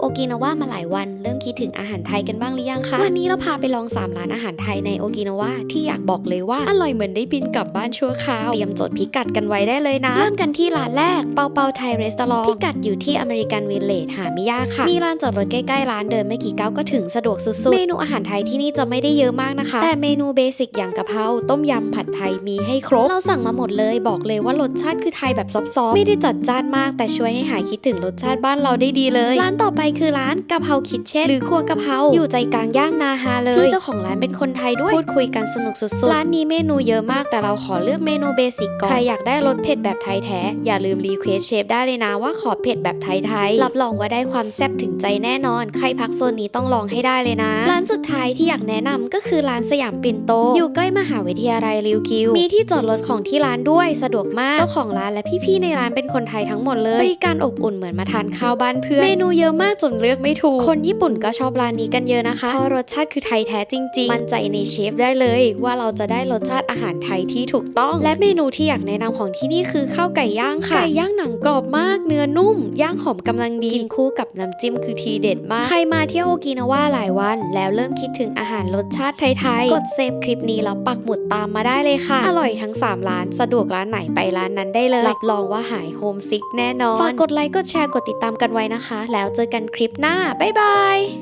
โอกินาวามาหลายวัน เริ่มคิดถึงอาหารไทยกันบ้างหรือยังคะ วันนี้เราพาไปลอง 3 ร้านอาหารไทยในโอกินาวาที่อยากบอกเลยว่าอร่อยเหมือนได้บินกลับบ้านชั่วคราว เตรียมจดพิกัดกันไว้ได้เลยนะ เริ่มกันที่ร้านแรกเปาเปาไทยรีสอร์ทพิกัดอยู่ที่อเมริกันวิลเลจหาไม่ยากค่ะ มีร้านจอดรถใกล้ๆร้านเดินไม่กี่ก้าวก็ถึงสะดวกสุดๆ เมนูอาหารไทยที่นี่จะไม่ได้เยอะมากนะคะ แต่เมนูเบสิกอย่างกะเพราต้มยำผัดไทยมีให้ครบ เราสั่งมาหมดเลย บอกเลยว่ารสชาติคือไทยแบบซอฟๆไม่ได้จัดจ้านมาก แต่ช่วยให้หายคิดถึงรสชาติบ้านเราได้ดีเลย ร้านต่อไปคือร้านกะเพราคิดเช่นหรือครัวกะเพราอยู่ใจกลางย่านนาฮาเลยพี่เจ้าของร้านเป็นคนไทยด้วยพูดคุยกันสนุกสุดๆร้านนี้เมนูเยอะมากแต่เราขอเลือกเมนูเบสิกก่อนใครอยากได้รสเผ็ดแบบไทยแท้อย่าลืมรีเควสเชฟได้เลยนะว่าขอเผ็ดแบบไทยๆรับรองว่าได้ความแซ่บถึงใจแน่นอน ใครพักโซนนี้ต้องลองให้ได้เลยนะ ร้านสุดท้ายที่อยากแนะนำก็คือร้านสยามปิ่นโต อยู่ใกล้มหาวิทยาลัยริวกิว มีที่จอดรถของที่ร้านด้วยสะดวกมาก เจ้าของร้านและพี่ๆในร้านเป็นคนไทยทั้งหมดเลยบริการอบอุ่นเหมือนมาทานข้าวบ้านเพื่อน เมนูเยอะมากจนเลือกไม่ถูก คนญี่ปุ่นก็ชอบร้านนี้กันเยอะนะคะ เพราะรสชาติคือไทยแท้จริง ๆ มั่นใจในเชฟได้เลย ว่าเราจะได้รสชาติอาหารไทยที่ถูกต้อง และเมนูที่อยากแนะนำของที่นี่คือข้าวไก่ย่างค่ะ ไก่ย่างหนังกรอบมาก เนื้อนุ่ม ย่างหอมกำลังดี กินคู่กับน้ำจิ้มคือทีเด็ดมาก ใครมาเที่ยวโอกินาวาหลายวัน แล้วเริ่มคิดถึงอาหารรสชาติไทยๆ กดเซฟคลิปนี้แล้วปักหมุดตามมาได้เลยค่ะ อร่อยทั้ง 3 ร้าน สะดวกร้านไหนไปร้านนั้นได้เลย รับรองว่าหายโฮมซิกแน่นอน ฝากกดไลค์ กดแชร์ กดติดตามกันไว้นะคะ แล้วเจอกันคลิปหน้า บ๊ายบาย